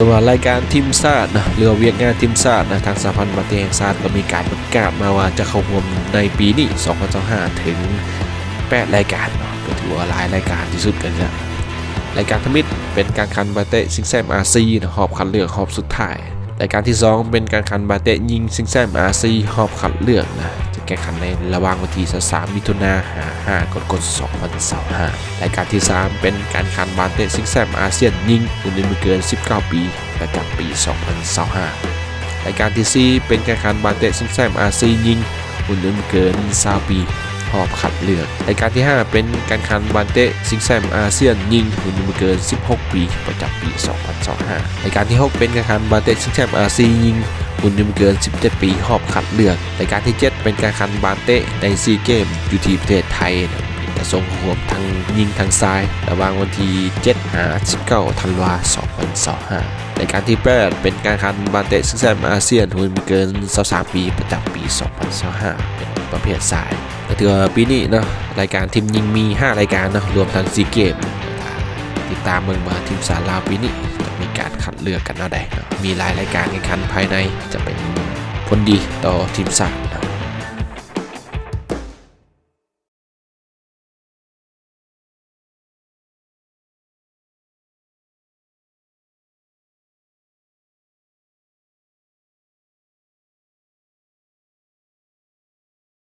แต่ว่ารายการทีมชาตินะเรือเวียกงานทีมชาตินะทางสหพันธ์บาเตแห่งชาติก็มีการประกาศมาว่าจะเข้าร่วมในปีนี้ 2025 ถึง 8 รายการก็ถือว่าหลายรายการที่สุดกันนะรายการทมิตรเป็นการคันบาเตะซิงแซมอาซีนะหอบคัดเลือกหอบสุดท้าย รายการที่ 2 เป็นการคันบาเตะยิงซิงแซมอาซีหอบคัดเลือกนะ แข่งขันในระหว่างวันที่3มิถุนาหา5กรกฎาคม2025รายการที่ 3 เป็นการคันบาเตะซิงแซมอาเซียนยิงรุ่นอายุไม่เกิน 19 ปีประจำปี 2025รายการที่ 4 เป็นการคันบาเตะซิงแซมอาเซียนยิงรุ่นอายุไม่เกิน20ปีหอบขัดเลือกรายการที่ 5 เป็นการคันบานเตะซิงแซมอาเซียนยิงรุ่นอายุไม่เกิน 16 ปี ประจำปี 2025รายการที่ 6 เป็นการคันบานเตะซิงแซมอาเซียนยิง อายุไม่เกิน 17 ปีหอบขัดเลือกรายการที่ 7 เป็นการคันบานเตะในซีเกมอยู่ที่ประเทศไทยนะจะส่งรวมทั้งยิงทางซ้าย ระหว่างวันที่ 7 หา 19 ธันวา2025รายการที่ 8 เป็นการคันบานเตะซิงแซมอาเซียนรุ่นเกิน 23 ปีประจำปี 2025เป็นประเภทสายก็ถือปีนี้เนาะรายการทีมยิงมี 5 รายการเนาะรวมทั้งซีเกม ติดตามเมืองมาทีมสารลาวินี้จะมีการคัดเลือกกันเอาได้มีหลายรายการแข่งขันภายในจะเป็นผลดีต่อทีมสา